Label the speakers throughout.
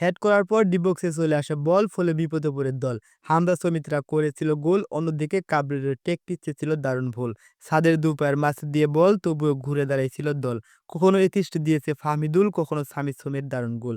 Speaker 1: Head করার পর ডিবক্সে চলে আসে বল, ফলে বিপদে পড়ে দল। হামদা সমিতরা করেছিল গোল, অন্যদিকে কাবরের টেক ছিল দারুণ ভুল। সাদের দুপায়ের মাছ দিয়ে বল, তবুও ঘুরে দাঁড়িয়েছিল দল। কখনো এতিষ্ট দিয়েছে ফাহমিদুল, কখনো সামি সমির দারুণ গোল।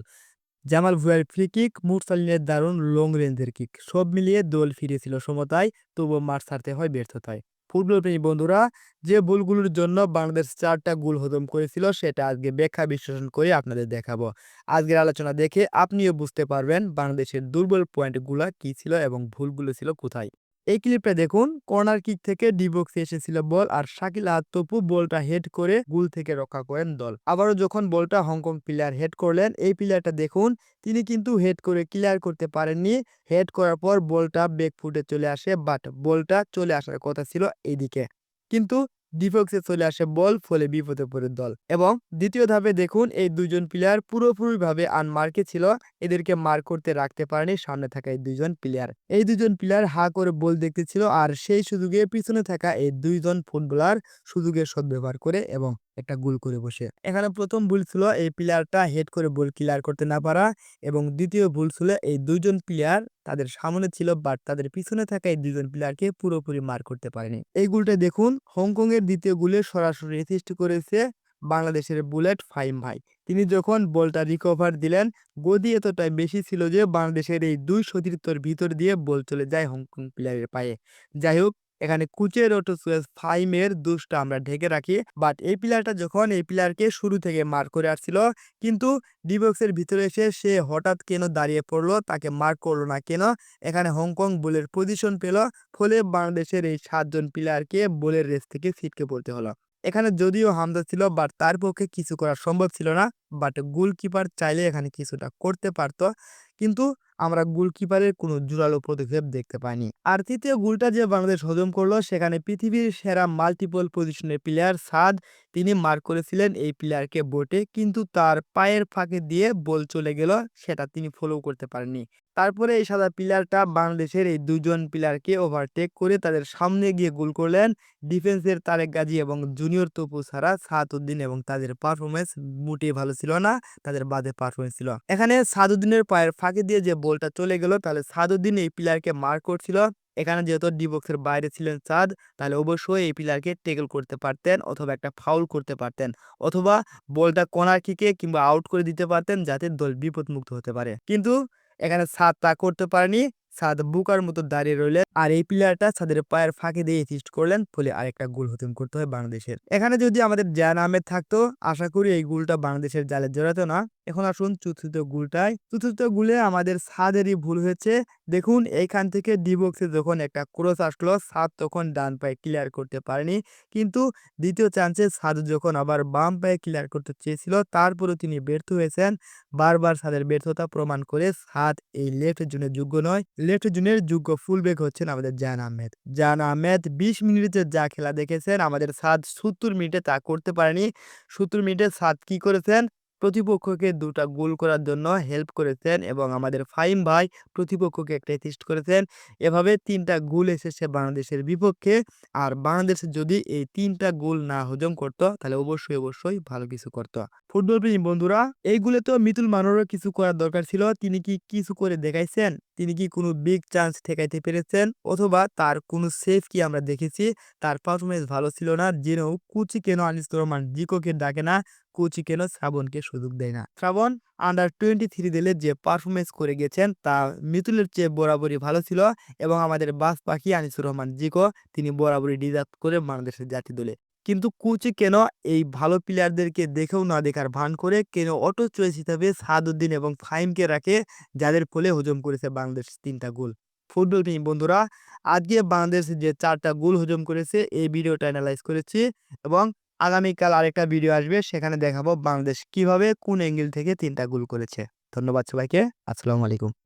Speaker 1: জামাল ভুয়ার ফ্রি কিক মুরসালিনের দারুণ লং রেঞ্জের কিক সব মিলিয়ে দল ফিরেছিল সমতায়, তবুও মাঠ ছাড়তে হয় ব্যর্থতায়। ফুটবল প্রেমী বন্ধুরা, যে ভুলগুলোর জন্য বাংলাদেশ চারটা গোল হজম করেছিল সেটা আজকে ব্যাখ্যা বিশ্লেষণ করে আপনাদের দেখাবো। আজকের আলোচনা দেখে আপনিও বুঝতে পারবেন বাংলাদেশের দুর্বল পয়েন্টগুলো কী ছিল এবং ভুলগুলো ছিল কোথায়। এই ক্লিপটা দেখুন কর্নার কিক থেকে ডিবক্সে এসেছিল বল আর শাকিল আত্তপু বলটা হেড করে গুল থেকে রক্ষা করেন দল। আবারও যখন বলটা হংকং প্লেয়ার হেড করলেন, এই প্লেয়ারটা দেখুন, তিনি কিন্তু হেড করে ক্লিয়ার করতে পারেননি। হেড করার পর বলটা বেকফুটে চলে আসে বাট বলটা চলে আসার কথা ছিল এইদিকে কিন্তু ডিফক্সে চলে আসে বল ফলে বিপদে পড়ে দল। এবং দ্বিতীয় ধাপে দেখুন, এই দুজন প্লেয়ার পুরোপুরিভাবে আনমার্কে ছিল। এদেরকে মার করতে রাখতে পারেনি, সামনে থাকা এই দুজন প্লেয়ার এই দুজন প্লেয়ার হা করে বল দেখতেছিল আর সেই সুযোগে পিছনে থাকা এই দুইজন ফুটবলার সুযোগের সদ্ব্যবহার করে এবং একটা গোল করে বসে। এখানে প্রথম ভুল ছিল এই প্লেয়ারটা হেড করে বল ক্লিয়ার করতে না পারা এবং দ্বিতীয় ভুল ছিল এই দুইজন প্লেয়ার তাদের সামনে ছিল বাট তাদের পিছনে থাকা এই দুজন প্লেয়ারকে পুরোপুরি মার করতে পারেনি। এই গোলটা দেখুন হংকং এর দ্বিতীয় গোলে সরাসরি রেজিস্ট করেছে বাংলাদেশের বুলেট ফাইম ভাই। তিনি যখন বলটা রিকভার দিলেন, গদি এতটাই বেশি ছিল যে বাংলাদেশের এই দুই সতীর্থর ভিতর দিয়ে বল চলে যায় হংকং প্লেয়ারের পায়ে। যাই হোক এখানে কুচের সুয়েজ ফাইমের দুষ্টা আমরা ঢেকে রাখি। বাট এই প্লেয়ারটা যখন এই প্লেয়ারকে শুরু থেকে মার করে আসছিল, কিন্তু ডিবক্সের ভিতরে এসে সে হঠাৎ কেন দাঁড়িয়ে পড়ল, তাকে মার করল না কেন? এখানে হংকং বলের পজিশন পেল, ফলে বাংলাদেশের এই সাতজন প্লেয়ারকে বলের রেস থেকে ছিটকে পড়তে হলো। এখানে যদিও হামদা ছিল বাট তার পক্ষে কিছু করা সম্ভব ছিল না বাট গোলকিপার চাইলে এখানে কিছুটা করতে পারতো। কিন্তু আমরা গোলকিপারের কোনো জোরালো পদক্ষেপ দেখতে পাইনি। আর তৃতীয় গোলটা যে বাংলাদেশ হজম করল, সেখানে পৃথিবীর সেরা মাল্টিপল পজিশনের প্লেয়ার সাদ, তিনি মার্ক করেছিলেন এই প্লেয়ারকে বোটে কিন্তু তার পায়ের ফাঁকে দিয়ে বল চলে গেল, সেটা তিনি ফলো করতে পারেননি। তারপরে এই সাদা প্লেয়ারটা বাংলাদেশের এই দুজন প্লেয়ারকে ওভারটেক করে তাদের সামনে গিয়ে গোল করলেন। ডিফেন্সের তারেক গাজী এবং জুনিয়র তপু ছাড়া সাদউদ্দিন এবং তাদের পারফরমেন্স মোটেই ভালো ছিল না, তাদের বাদে পারফরমেন্স ছিল। এখানে সাদউদ্দিনের পায়ের ফাঁকে দিয়ে যে বলটা চলে গেল। তাহলে সাদুদ্দিন এই প্লেয়ারকে মার করছিল। এখানে যেহেতু ডিবক্সের বাইরে ছিলেন চাঁদ তাহলে অবশ্যই এই প্লেয়ারকে টেকল করতে পারতেন অথবা একটা ফাউল করতে পারতেন অথবা বলটা কোনার কিকে কিংবা আউট করে দিতে পারতেন যাতে দল বিপদমুক্ত হতে পারে। কিন্তু এখানে সাদ তা করতে পারেনি। সাদ বুকার মতো দাঁড়িয়ে রইলেন আর এই প্লেয়ারটা সাদের পায়ের ফাঁকে দিয়ে ফিস্ট করলেন, ফলে আরেকটা গোল হতিম করতে হয় বাংলাদেশের। এখানে যদি আমাদের জান আহমেদ থাকতো, আশা করি এই গোলটা বাংলাদেশের জালে জড়াতো না। এখন আসুন চতুর্থ গোলটায়। চতুর্থ গোলে আমাদের সাদেরই ভুল হয়েছে। দেখুন, এইখান থেকে ডিবক্সে যখন একটা ক্রস আসলো, সাদ তখন ডান পায়ে ক্লিয়ার করতে পারেনি। কিন্তু দ্বিতীয় চান্সে সাদ যখন আবার বাম পায়ে ক্লিয়ার করতে চেয়েছিল, তারপরেও তিনি ব্যর্থ হয়েছেন। বারবার সাদের ব্যর্থতা প্রমাণ করে সাদ এই লেফট জন্য যোগ্য নয়। লেফট জুনের যোগ্য ফুলব্যাক হচ্ছেন আমাদের জান আহমেদ। জান আহমেদ বিশ মিনিটে যা খেলা দেখেছেন, আমাদের সাদ সত্তর মিনিটে তা করতে পারেনি। সত্তর মিনিটে সাদ কি করেছেন? প্রতিপক্ষকে দুটা গোল করার জন্য হেল্প করেছেন এবং আমাদের ফাইম ভাই প্রতিপক্ষকে একটা অ্যাসিস্ট করেছেন। এভাবে তিনটা গোল এসেছে বাংলাদেশের বিপক্ষে। আর বাংলাদেশ যদি এই তিনটা গোল না হজম করতো, তাহলে অবশ্যই অবশ্যই ভালো কিছু করতো। ফুটবল প্রেমী বন্ধুরা, এই গুলে তো মিতুল মানোরও কিছু করার দরকার ছিল। তিনি কি কিছু করে দেখাইছেন? তিনি কি কোনো বিগ চান্স ঠেকাইতে পেরেছেন? অথবা তার কোনো সেফ কি আমরা দেখেছি? তার পারফরমেন্স ভালো ছিল না? জেনেও কুচি কেন আনিস রহমান জিকোকে ডাকে না? কোচি কেন শ্রাবণকে সুযোগ দেয় না? শ্রাবণ আন্ডার টোয়েন্টি থ্রি দলে যে পারফরমেন্স করে গেছেন, তা মিতুলের চেয়ে বরাবরই ভালো ছিল এবং আমাদের বাস পাখি আনিসুর রহমান জিকো, তিনি বরাবরই ডিজার্ভ করে বাংলাদেশের জাতীয় দলে কিন্তু কোচি কেন এই ভালো প্লেয়ারদেরকে দেখেও না দেখার ভান করে, কেন অটো চয়েস হিসাবে সাদউদ্দিন এবং ফাইমকে রাখে, যাদের ফলে হজম করেছে বাংলাদেশ তিনটা গোল। ফুটবল প্রেমী বন্ধুরা, আজকে বাংলাদেশ যে চারটা গোল হজম করেছে, এই ভিডিওটা অ্যানালাইজ করেছি এবং আগামীকাল আরেকটা ভিডিও আসবে। সেখানে দেখাবো বাংলাদেশ কীভাবে কোন অ্যাঙ্গেল থেকে তিনটা গোল করেছে। ধন্যবাদ সবাইকে। আসসালামু আলাইকুম।